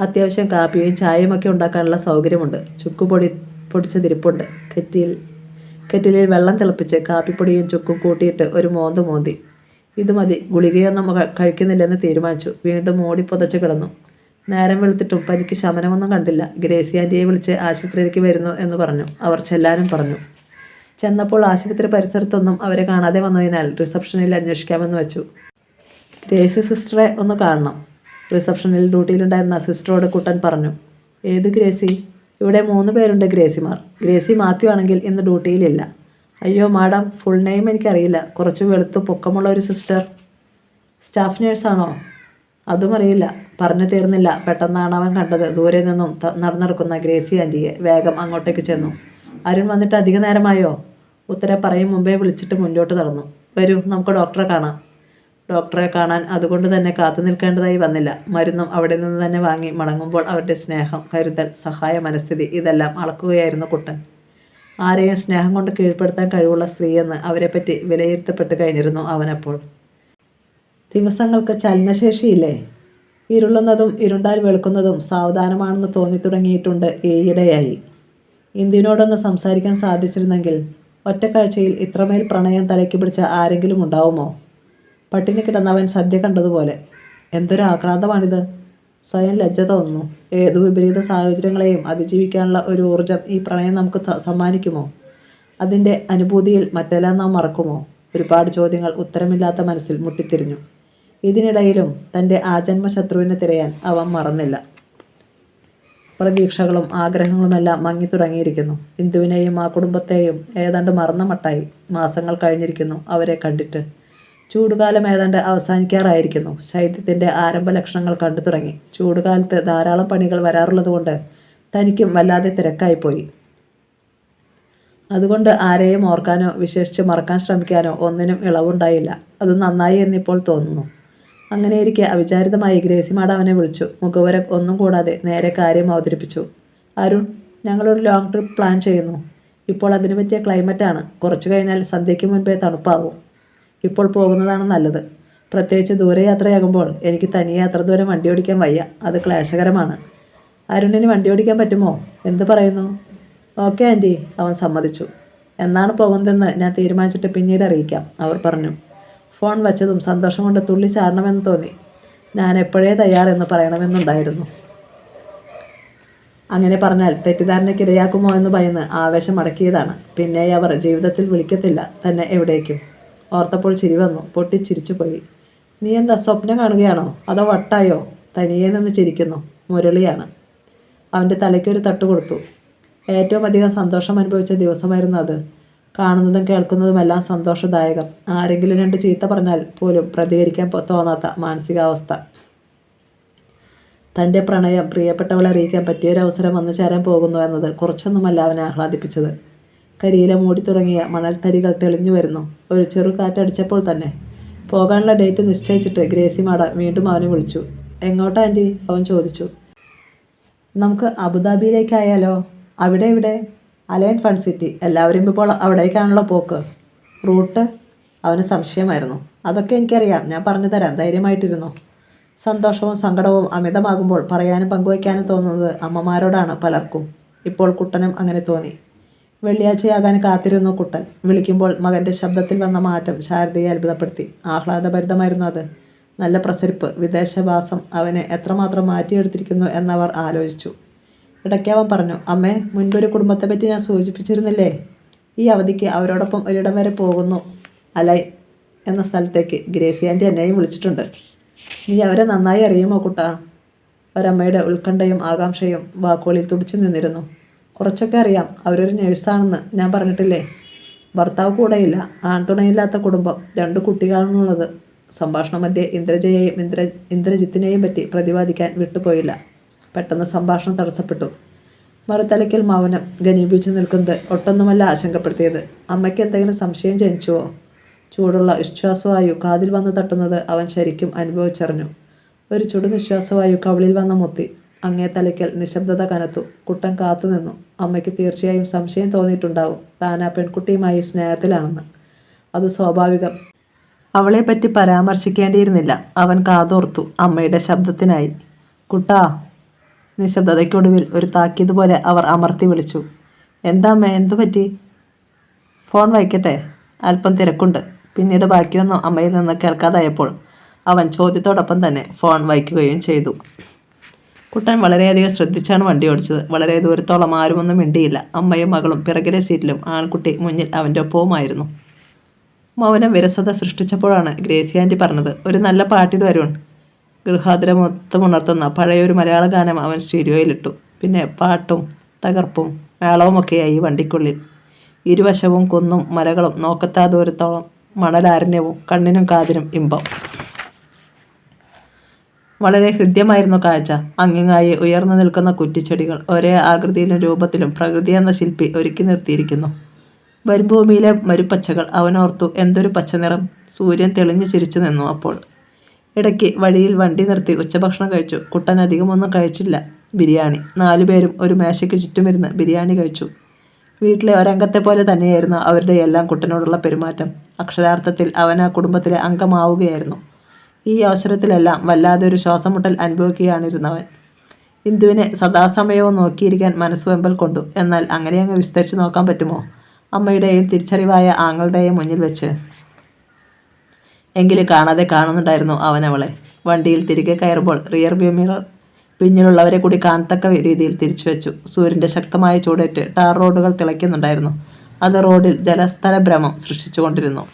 അത്യാവശ്യം കാപ്പിയും ചായയും ഒക്കെ ഉണ്ടാക്കാനുള്ള സൗകര്യമുണ്ട്. ചുക്ക് പൊടി പൊടിച്ചതിരിപ്പുണ്ട് കെറ്റിയിൽ കെറ്റിലിൽ വെള്ളം തിളപ്പിച്ച് കാപ്പിപ്പൊടിയും ചുക്കും കൂട്ടിയിട്ട് ഒരു മോന്ത് മോന്തി. ഇത് മതി. ഗുളികയൊന്നും കഴിക്കുന്നില്ലെന്ന് തീരുമാനിച്ചു. വീണ്ടും മൂടി പുതച്ച് കിടന്നു. നേരം വെളുത്തിട്ടും പനിക്ക് ശമനമൊന്നും കണ്ടില്ല. ഗ്രേസി ആന്റിയെ വിളിച്ച് ആശുപത്രിയിലേക്ക് വരുന്നു എന്ന് പറഞ്ഞു. അവർ ചെല്ലാനും പറഞ്ഞു. ചെന്നപ്പോൾ ആശുപത്രി പരിസരത്തൊന്നും അവരെ കാണാതെ വന്നതിനാൽ റിസപ്ഷനിൽ അന്വേഷിക്കാമെന്ന് വെച്ചു. ഗ്രേസി സിസ്റ്ററെ ഒന്ന് കാണണം. റിസപ്ഷനിൽ ഡ്യൂട്ടിയിലുണ്ടായിരുന്ന സിസ്റ്ററോട് കുട്ടൻ പറഞ്ഞു ഏത് ഗ്രേസി? ഇവിടെ മൂന്ന് പേരുണ്ട് ഗ്രേസിമാർ. ഗ്രേസി മാത്യു ആണെങ്കിൽ ഇന്ന് ഡ്യൂട്ടിയിലില്ല. അയ്യോ മാഡം ഫുൾ നെയിം എനിക്കറിയില്ല. കുറച്ച് വെളുത്ത് പൊക്കമുള്ള ഒരു സിസ്റ്റർ. സ്റ്റാഫ് നേഴ്സാണോ? അതും അറിയില്ല. പറഞ്ഞു തീർന്നില്ല. പെട്ടെന്നാണ് അവൻ കണ്ടത്. ദൂരെ നിന്നും നടന്നെടുക്കുന്ന ഗ്രേസി ആന്റിയെ വേഗം അങ്ങോട്ടേക്ക് ചെന്നു. അരുൺ വന്നിട്ട് അധിക നേരമായോ? ഉത്തര പറയും മുമ്പേ വിളിച്ചിട്ട് മുന്നോട്ട് നടന്നു. വരൂ നമുക്ക് ഡോക്ടറെ കാണാം. ഡോക്ടറെ കാണാൻ അതുകൊണ്ട് തന്നെ കാത്തു നിൽക്കേണ്ടതായി വന്നില്ല. മരുന്നും അവിടെ നിന്ന് തന്നെ വാങ്ങി മടങ്ങുമ്പോൾ അവരുടെ സ്നേഹം കരുതൽ സഹായ മനസ്ഥിതി ഇതെല്ലാം അളക്കുകയായിരുന്നു കുട്ടൻ. ആരെയും സ്നേഹം കൊണ്ട് കീഴ്പ്പെടുത്താൻ കഴിവുള്ള സ്ത്രീയെന്ന് അവരെപ്പറ്റി വിലയിരുത്തപ്പെട്ട് കഴിഞ്ഞിരുന്നു അവനപ്പോൾ ദിവസങ്ങൾക്ക് ചലനശേഷിയില്ലേ? ഇരുളുന്നതും ഇരുണ്ടാൽ വെളുക്കുന്നതും സാവധാനമാണെന്ന് തോന്നി തുടങ്ങിയിട്ടുണ്ട് ഈയിടെയായി. ഇന്ത്യനോടൊന്ന് സംസാരിക്കാൻ സാധിച്ചിരുന്നെങ്കിൽ ഒറ്റക്കാഴ്ചയിൽ ഇത്രമേൽ പ്രണയം തലയ്ക്ക് പിടിച്ച ആരെങ്കിലും ഉണ്ടാവുമോ? പട്ടിണി കിടന്നവൻ സദ്യ കണ്ടതുപോലെ. എന്തൊരു ആക്രാന്തമാണിത് സ്വയം ലജ്ജ തോന്നുന്നു. ഏത് വിപരീത സാഹചര്യങ്ങളെയും അതിജീവിക്കാനുള്ള ഒരു ഊർജം ഈ പ്രണയം നമുക്ക് സമ്മാനിക്കുമോ? അതിന്റെ അനുഭൂതിയിൽ മറ്റെല്ലാം നാം മറക്കുമോ? ഒരുപാട് ചോദ്യങ്ങൾ ഉത്തരമില്ലാത്ത മനസ്സിൽ മുട്ടിത്തിരിഞ്ഞു. ഇതിനിടയിലും തന്റെ ആജന്മ ശത്രുവിനെ തിരയാൻ അവൻ മറന്നില്ല. പ്രതീക്ഷകളും ആഗ്രഹങ്ങളുമെല്ലാം മങ്ങി തുടങ്ങിയിരിക്കുന്നു ഇന്ദുവിനെയും ആ കുടുംബത്തെയും ഏതാണ്ട് മറന്ന മട്ടായി മാസങ്ങൾ കഴിഞ്ഞിരിക്കുന്നു അവരെ കണ്ടിട്ട്. ചൂടുകാലം ഏതാണ്ട് അവസാനിക്കാറായിരിക്കുന്നു. ശൈത്യത്തിന്റെ ആരംഭ ലക്ഷണങ്ങൾ കണ്ടു തുടങ്ങി. ചൂടുകാലത്ത് ധാരാളം പണികൾ വരാറുള്ളതുകൊണ്ട് തനിക്കും വല്ലാതെ തിരക്കായിപ്പോയി. അതുകൊണ്ട് ആരെയും ഓർക്കാനോ വിശേഷിച്ച് മറക്കാൻ ശ്രമിക്കാനോ ഒന്നിനും ഇളവുണ്ടായില്ല. അത് നന്നായി എന്നിപ്പോൾ തോന്നുന്നു. അങ്ങനെയിരിക്കെ അവിചാരിതമായി ഗ്രേസി മാഡം അവനെ വിളിച്ചു. മുഖവര ഒന്നും കൂടാതെ നേരെ കാര്യം അവതരിപ്പിച്ചു. അരുൺ ഞങ്ങളൊരു ലോങ് ട്രിപ്പ് പ്ലാൻ ചെയ്യുന്നു. ഇപ്പോൾ അതിനു പറ്റിയ ക്ലൈമറ്റാണ് കുറച്ചു കഴിഞ്ഞാൽ സന്ധ്യയ്ക്ക് മുൻപേ തണുപ്പാകും. ഇപ്പോൾ പോകുന്നതാണ് നല്ലത്. പ്രത്യേകിച്ച് ദൂരയാത്രയാകുമ്പോൾ എനിക്ക് തനിയെ അത്ര ദൂരം വണ്ടി ഓടിക്കാൻ വയ്യ. അത് ക്ലേശകരമാണ്. അരുണിന് വണ്ടി ഓടിക്കാൻ പറ്റുമോ? എന്ത് പറയുന്നു? ഓക്കെ ആന്റി അവൻ സമ്മതിച്ചു. എന്നാണ് പോകുന്നതെന്ന് ഞാൻ തീരുമാനിച്ചിട്ട് പിന്നീട് അറിയിക്കാം അവർ പറഞ്ഞു. ഫോൺ വച്ചതും സന്തോഷം കൊണ്ട് തുള്ളി ചാടണമെന്ന് തോന്നി. ഞാൻ എപ്പോഴേ തയ്യാറെന്ന് പറയണമെന്നുണ്ടായിരുന്നു. അങ്ങനെ പറഞ്ഞാൽ തെറ്റിദ്ധാരണയ്ക്ക് ഇടയാക്കുമോ എന്ന് ഭയന്ന് ആവേശം അടക്കിയതാണ്. പിന്നെ അവർ ജീവിതത്തിൽ വിളിക്കത്തില്ല തന്നെ എവിടേക്കും. ഓർത്തപ്പോൾ ചിരി വന്നു പൊട്ടിച്ചിരിച്ചു പോയി. നീ എന്താ സ്വപ്നം കാണുകയാണോ? അതോ വട്ടായോ? തനിയെ നിന്ന് ചിരിക്കുന്നു മുരളിയാണ്. അവന്റെ തലയ്ക്കൊരു തട്ട് കൊടുത്തു. ഏറ്റവും അധികം സന്തോഷം അനുഭവിച്ച ദിവസമായിരുന്നു അത്. കാണുന്നതും കേൾക്കുന്നതുമെല്ലാം സന്തോഷദായകം. ആരെങ്കിലും രണ്ട് ചീത്ത പറഞ്ഞാൽ പോലും പ്രതികരിക്കാൻ തോന്നാത്ത മാനസികാവസ്ഥ. തന്റെ പ്രണയം പ്രിയപ്പെട്ടവളെ അറിയിക്കാൻ പറ്റിയൊരവസരം വന്നു ചേരാൻ പോകുന്നു എന്നത് കുറച്ചൊന്നുമല്ല അവനെ ആഹ്ലാദിപ്പിച്ചത്. കരിയില മൂടി തുടങ്ങിയ മണൽത്തരികൾ തെളിഞ്ഞു വരുന്നു. ഒരു ചെറു കാറ്റടിച്ചപ്പോൾ തന്നെ പോകാനുള്ള ഡേറ്റ് നിശ്ചയിച്ചിട്ട് ഗ്രേസി മാഡ വീണ്ടും അവനെ വിളിച്ചു. എങ്ങോട്ടാ ആന്റി? അവൻ ചോദിച്ചു. നമുക്ക് അബുദാബിയിലേക്കായാലോ? അവിടെ ഇവിടെ? അലയൻ ഫൺ സിറ്റി എല്ലാവരും ഇപ്പോൾ അവിടേക്കാണല്ലോ പോക്ക്. റൂട്ട് അവന് സംശയമായിരുന്നു. അതൊക്കെ എനിക്കറിയാം. ഞാൻ പറഞ്ഞു തരാം. ധൈര്യമായിട്ടിരുന്നു. സന്തോഷവും സങ്കടവും അമിതമാകുമ്പോൾ പറയാനും പങ്കുവയ്ക്കാനും തോന്നുന്നത് അമ്മമാരോടാണ് പലർക്കും. ഇപ്പോൾ കുട്ടനും അങ്ങനെ തോന്നി. വെള്ളിയാഴ്ചയാകാൻ കാത്തിരുന്നു കുട്ടൻ. വിളിക്കുമ്പോൾ മകന്റെ ശബ്ദത്തിൽ വന്ന മാറ്റം ശാരദയെ അത്ഭുതപ്പെടുത്തി. ആഹ്ലാദഭരിതമായിരുന്നു അത്. നല്ല പ്രസരിപ്പ് വിദേശവാസം അവനെ എത്രമാത്രം മാറ്റിയെടുത്തിരിക്കുന്നു എന്നവർ ആലോചിച്ചു. ഇടയ്ക്കവൻ പറഞ്ഞു അമ്മേ മുൻപൊരു കുടുംബത്തെപ്പറ്റി ഞാൻ സൂചിപ്പിച്ചിരുന്നില്ലേ? ഈ അവധിക്ക് അവരോടൊപ്പം ഒരിടം വരെ പോകുന്നു അലൈ എന്ന സ്ഥലത്തേക്ക് ഗ്രേസി ആന്റി എന്നെയും വിളിച്ചിട്ടുണ്ട്. നീ അവരെ നന്നായി അറിയുമോ കുട്ടാ? ഒരമ്മയുടെ ഉത്കണ്ഠയും ആകാംക്ഷയും വാക്കുകളിൽ തുടിച്ചു നിന്നിരുന്നു. കുറച്ചൊക്കെ അറിയാം അവരൊരു നേഴ്സാണെന്ന് ഞാൻ പറഞ്ഞിട്ടില്ലേ? ഭർത്താവ് കൂടെയില്ല ആൺതുണയില്ലാത്ത കുടുംബം രണ്ട് കുട്ടികളാണുള്ളത്. സംഭാഷണ മധ്യേ ഇന്ദ്രജയെയും ഇന്ദ്ര ഇന്ദ്രജിത്തിനെയും പറ്റി പ്രതിപാദിക്കാൻ വിട്ടുപോയില്ല. പെട്ടെന്ന് സംഭാഷണം തടസ്സപ്പെട്ടു. മറുതലയ്ക്കൽ മൗനം ഘനീപിച്ചു നിൽക്കുന്നത് ഒട്ടൊന്നുമല്ല ആശങ്കപ്പെടുത്തിയത്. അമ്മയ്ക്ക് എന്തെങ്കിലും സംശയം ജനിച്ചുവോ? ചൂടുള്ള വിശ്വാസവായു കാതിൽ വന്ന് തട്ടുന്നത് അവൻ ശരിക്കും അനുഭവിച്ചറിഞ്ഞു. ഒരു ചുടു നിശ്വാസവായു കവിളിൽ വന്ന മുത്തി. അങ്ങേ തലയ്ക്കൽ നിശബ്ദത കനത്തു. കുട്ടൻ കാത്തുനിന്നു അമ്മയ്ക്ക് തീർച്ചയായും സംശയം തോന്നിയിട്ടുണ്ടാവും. താൻ ആ പെൺകുട്ടിയുമായി സ്നേഹത്തിലാണെന്ന്. അത് സ്വാഭാവികം. അവളെപ്പറ്റി പരാമർശിക്കേണ്ടിയിരുന്നില്ല. അവൻ കാതോർത്തു അമ്മയുടെ ശബ്ദത്തിനായി. കുട്ടാ നിശബ്ദതയ്ക്കൊടുവിൽ ഒരു താക്കീത് പോലെ അവർ അമർത്തി വിളിച്ചു. എന്താ അമ്മ എന്തു പറ്റി? ഫോൺ വയ്ക്കട്ടെ അല്പം തിരക്കുണ്ട്. പിന്നീട് ബാക്കിയൊന്നും അമ്മയിൽ നിന്ന് കേൾക്കാതായപ്പോൾ അവൻ ചോദ്യത്തോടൊപ്പം തന്നെ ഫോൺ വയ്ക്കുകയും ചെയ്തു. കുട്ടൻ വളരെയധികം ശ്രദ്ധിച്ചാണ് വണ്ടി ഓടിച്ചത്. വളരെ ദൂരത്തോളം ആരുമൊന്നും മിണ്ടിയില്ല. അമ്മയും മകളും പിറകിലെ സീറ്റിലും ആൺകുട്ടി മുന്നിൽ അവന്റെ ഒപ്പവുമായിരുന്നു. മൗനം വിരസത സൃഷ്ടിച്ചപ്പോഴാണ് ഗ്രേസി ആന്റി പറഞ്ഞത്. ഒരു നല്ല പാട്ടിട് വരുൺ ഉണർത്തുന്ന പഴയൊരു മലയാള ഗാനം അവൻ സ്റ്റീരിയോയിലിട്ടു. പിന്നെ പാട്ടും തകർപ്പും മേളവുമൊക്കെയായി വണ്ടിക്കുള്ളിൽ. ഇരുവശവും കുന്നും മലകളും നോക്കത്താ ദൂരത്തോളം മണലാരണ്യവും കണ്ണിനും കാതിനും ഇമ്പം. വളരെ ഹൃദ്യമായിരുന്നു കാഴ്ച. അങ്ങിങ്ങായി ഉയർന്നു നിൽക്കുന്ന കുറ്റിച്ചെടികൾ ഒരേ ആകൃതിയിലും രൂപത്തിലും പ്രകൃതി എന്ന ശില്പി ഒരുക്കി നിർത്തിയിരിക്കുന്നു. വരുംഭൂമിയിലെ മരുപ്പച്ചകൾ അവനോർത്തു എന്തൊരു പച്ചനിറം. സൂര്യൻ തെളിഞ്ഞു ചിരിച്ചു നിന്നു അപ്പോൾ. ഇടയ്ക്ക് വഴിയിൽ വണ്ടി നിർത്തി ഉച്ചഭക്ഷണം കഴിച്ചു. കുട്ടൻ അധികമൊന്നും കഴിച്ചില്ല. ബിരിയാണി. നാലുപേരും ഒരു മേശയ്ക്ക് ചുറ്റുമിരുന്ന് ബിരിയാണി കഴിച്ചു. വീട്ടിലെ ഒരംഗത്തെ പോലെ തന്നെയായിരുന്നു അവരുടെ എല്ലാം കുട്ടനോടുള്ള പെരുമാറ്റം. അക്ഷരാർത്ഥത്തിൽ അവൻ ആ കുടുംബത്തിലെ അംഗമാവുകയായിരുന്നു. ഈ അവസരത്തിലെല്ലാം വല്ലാതെ ഒരു ശ്വാസമുട്ടൽ അനുഭവിക്കുകയാണിരുന്നവൻ. ഇന്ദുവിനെ സദാസമയവും നോക്കിയിരിക്കാൻ മനസ്സ് വെമ്പൽ കൊണ്ടു. എന്നാൽ അങ്ങനെ അങ്ങ് വിസ്തരിച്ച് നോക്കാൻ പറ്റുമോ? അമ്മയുടെയും തിരിച്ചറിവായ ആങ്ങളുടെയും മുന്നിൽ വെച്ച് എങ്കിലും കാണാതെ കാണുന്നുണ്ടായിരുന്നു അവൻ അവളെ വണ്ടിയിൽ തിരികെ കയറുമ്പോൾ റിയർ വ്യൂ മിറർ പിന്നിലുള്ളവരെ കൂടി കാണത്തക്ക രീതിയിൽ തിരിച്ചു വെച്ചു. സൂര്യന്റെ ശക്തമായ ചൂടേറ്റ് ടാർ റോഡുകൾ തിളയ്ക്കുന്നുണ്ടായിരുന്നു. അത് റോഡിൽ ജലസ്ഥല ഭ്രമം സൃഷ്ടിച്ചുകൊണ്ടിരുന്നു.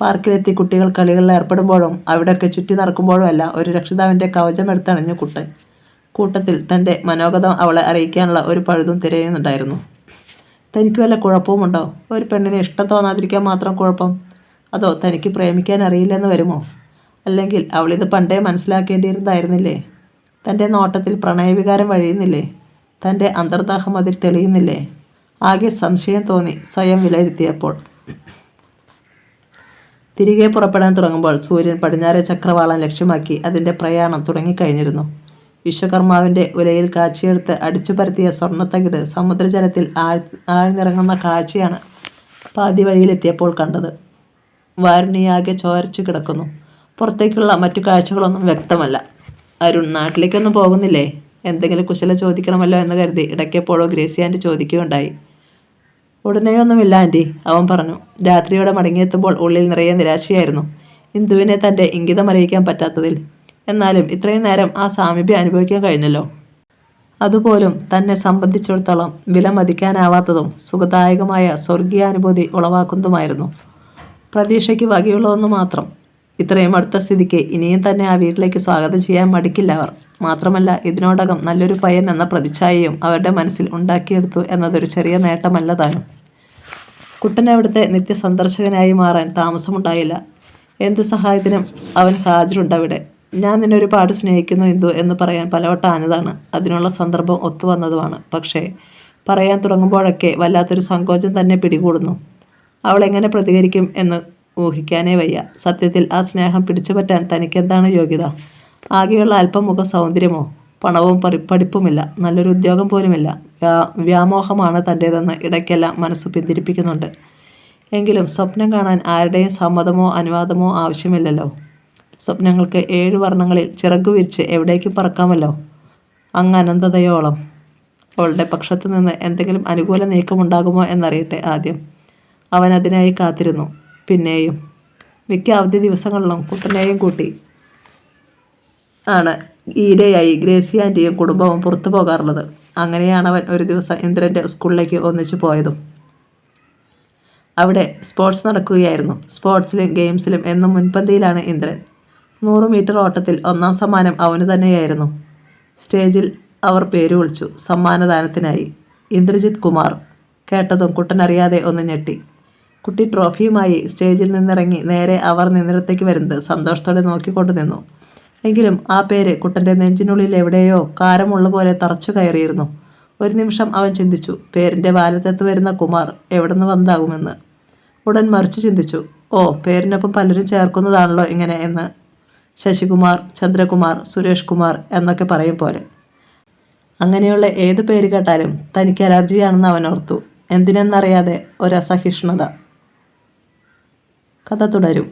പാർക്കിലെത്തി കുട്ടികൾ കളികളിൽ ഏർപ്പെടുമ്പോഴും അവിടെയൊക്കെ ചുറ്റി നടക്കുമ്പോഴും അല്ല ഒരു രക്ഷിതാവിന്റെ കവചം കവചമെടുത്തണിഞ്ഞു കുട്ടൻ. കൂട്ടത്തിൽ തന്റെ മനോഗതം അവളെ അറിയിക്കാനുള്ള ഒരു പഴുതും തിരയുന്നുണ്ടായിരുന്നു. തനിക്ക് വല്ല കുഴപ്പവുമുണ്ടോ? ഒരു പെണ്ണിനെ ഇഷ്ടം തോന്നാതിരിക്കാൻ മാത്രം കുഴപ്പം. അതോ തനിക്ക് പ്രേമിക്കാൻ അറിയില്ലെന്ന് വരുമോ? അല്ലെങ്കിൽ അവളിത് പണ്ടേ മനസ്സിലാക്കേണ്ടിയിരുന്നതായിരുന്നില്ലേ? തന്റെ നോട്ടത്തിൽ പ്രണയവികാരം വഴിയുന്നില്ലേ? തന്റെ അന്തർദാഹം അതിൽ തെളിയുന്നില്ലേ? ആകെ സംശയം തോന്നി സ്വയം വിലയിരുത്തിയപ്പോൾ. തിരികെ പുറപ്പെടാൻ തുടങ്ങുമ്പോൾ സൂര്യൻ പടിഞ്ഞാറെ ചക്രവാളം ലക്ഷ്യമാക്കി അതിന്റെ പ്രയാണം തുടങ്ങിക്കഴിഞ്ഞിരുന്നു. വിശ്വകർമാവിന്റെ ഉലയിൽ കാച്ചിയെടുത്ത് അടിച്ചു പരത്തിയ സ്വർണത്തകിട് സമുദ്രജലത്തിൽ ആഴ് ആഴ്ന്നിറങ്ങുന്ന കാഴ്ചയാണ് പാതി വഴിയിലെത്തിയപ്പോൾ കണ്ടത്. വാരുണിയാകെ ചോരച്ചു കിടക്കുന്നു. പുറത്തേക്കുള്ള മറ്റു കാഴ്ചകളൊന്നും വ്യക്തമല്ല. അരുൺ നാട്ടിലേക്കൊന്നും പോകുന്നില്ലേ? എന്തെങ്കിലും കുശല ചോദിക്കണമല്ലോ എന്ന് കരുതി ഇടയ്ക്കെപ്പോഴോ ഗ്രേസി ആന്റി ചോദിക്കുകയുണ്ടായി. ഉടനെയൊന്നുമില്ല ആന്റി അവൻ പറഞ്ഞു. രാത്രിയോടെ മടങ്ങിയെത്തുമ്പോൾ ഉള്ളിൽ നിറയെ നിരാശയായിരുന്നു. ഇന്ദുവിനെ തന്റെ ഇംഗിതം അറിയിക്കാൻ പറ്റാത്തതിൽ. എന്നാലും ഇത്രയും നേരം ആ സാമീപ്യം അനുഭവിക്കാൻ കഴിഞ്ഞല്ലോ. അതുപോലും തന്നെ സംബന്ധിച്ചിടത്തോളം വില മതിക്കാനാവാത്തതും സുഖദായകമായ സ്വർഗീയാനുഭൂതി ഉളവാക്കുന്നതുമായിരുന്നു. പ്രതീക്ഷയ്ക്ക് വകയുള്ളതെന്ന് മാത്രം. ഇത്രയും അടുത്ത സ്ഥിതിക്ക് ഇനിയും തന്നെ ആ വീട്ടിലേക്ക് സ്വാഗതം ചെയ്യാൻ മടിക്കില്ല അവർ. മാത്രമല്ല ഇതിനോടകം നല്ലൊരു പയ്യൻ എന്ന പ്രതിച്ഛായയും അവരുടെ മനസ്സിൽ ഉണ്ടാക്കിയെടുത്തു എന്നതൊരു ചെറിയ നേട്ടമല്ല താനും. കുട്ടൻ അവിടുത്തെ നിത്യസന്ദർശകനായി മാറാൻ താമസമുണ്ടായില്ല. എന്ത് സഹായത്തിനും അവൻ ഹാജരുണ്ടവിടെ ഞാൻ നിന്നെ ഒരുപാട് സ്നേഹിക്കുന്നു ഇന്ദു എന്ന് പറയാൻ പലവട്ടം ആനതാണ് അതിനുള്ള സന്ദർഭം ഒത്തുവന്നതുമാണ്. പക്ഷേ പറയാൻ തുടങ്ങുമ്പോഴൊക്കെ വല്ലാത്തൊരു സങ്കോചം തന്നെ പിടികൂടുന്നു. അവൾ എങ്ങനെ പ്രതികരിക്കും എന്ന് ഊഹിക്കാനേ വയ്യ. സത്യത്തിൽ ആ സ്നേഹം പിടിച്ചുപറ്റാൻ തനിക്കെന്താണ് യോഗ്യത? ആകെയുള്ള അല്പം മുഖ സൗന്ദര്യമോ പണവും പറി പഠിപ്പുമില്ല. നല്ലൊരു ഉദ്യോഗം പോലുമില്ല. വ്യാ വ്യാമോഹമാണ് തന്റേതെന്ന് ഇടയ്ക്കെല്ലാം മനസ്സ് പിന്തിരിപ്പിക്കുന്നുണ്ട്. എങ്കിലും സ്വപ്നം കാണാൻ ആരുടെയും സമ്മതമോ അനുവാദമോ ആവശ്യമില്ലല്ലോ. സ്വപ്നങ്ങൾക്ക് ഏഴ് വർണങ്ങളിൽ ചിറകു വിരിച്ച് എവിടേക്കും പറക്കാമല്ലോ. അങ്ങ് അനന്തതയോളം. അവളുടെ പക്ഷത്തു നിന്ന് എന്തെങ്കിലും അനുകൂല നീക്കമുണ്ടാകുമോ എന്നറിയട്ടെ ആദ്യം. അവൻ അതിനായി കാത്തിരുന്നു. പിന്നെയും മിക്ക അവധി ദിവസങ്ങളിലും കുട്ടനെയും കൂട്ടി ആണ് ഈരയായി ഗ്രേസി ആന്റിയും കുടുംബവും പുറത്തു പോകാറുള്ളത്. അങ്ങനെയാണ് അവൻ ഒരു ദിവസം ഇന്ദ്രന്റെ സ്കൂളിലേക്ക് ഒന്നിച്ചു പോയതും. അവിടെ സ്പോർട്സ് നടക്കുകയായിരുന്നു. സ്പോർട്സിലും ഗെയിംസിലും എന്നും മുൻപന്തിയിലാണ് ഇന്ദ്രൻ. നൂറ് മീറ്റർ ഓട്ടത്തിൽ ഒന്നാം സമ്മാനം അവന് തന്നെയായിരുന്നു. സ്റ്റേജിൽ അവർ പേര് വിളിച്ചു. സമ്മാനദാനത്തിനായി. ഇന്ദ്രജിത് കുമാർ. കേട്ടതും കുട്ടനറിയാതെ ഒന്ന് ഞെട്ടി. കുട്ടി ട്രോഫിയുമായി സ്റ്റേജിൽ നിന്നിറങ്ങി നേരെ അവർ നിന്നിടത്തേക്ക് വരുന്നത് സന്തോഷത്തോടെ നോക്കിക്കൊണ്ട് നിന്നു. എങ്കിലും ആ പേര് കുട്ടന്റെ നെഞ്ചിനുള്ളിൽ എവിടെയോ കാരമുള്ള പോലെ തറച്ചു കയറിയിരുന്നു. ഒരു നിമിഷം അവൻ ചിന്തിച്ചു പേരിന്റെ ബാലത്തെത്ത് വരുന്ന കുമാർ എവിടെ നിന്ന് വന്നതാകുമെന്ന് ഉടൻ മറിച്ച് ചിന്തിച്ചു ഓ പേരിനൊപ്പം പലരും ചേർക്കുന്നതാണല്ലോ ഇങ്ങനെ എന്ന്. ശശികുമാർ ചന്ദ്രകുമാർ സുരേഷ് കുമാർ എന്നൊക്കെ പറയും പോലെ. അങ്ങനെയുള്ള ഏത് പേര് കേട്ടാലും തനിക്ക് അലർജിയാണെന്ന് അവൻ ഓർത്തു. എന്തിനെന്നറിയാതെ ഒരസഹിഷ്ണുത കഥ തുടരും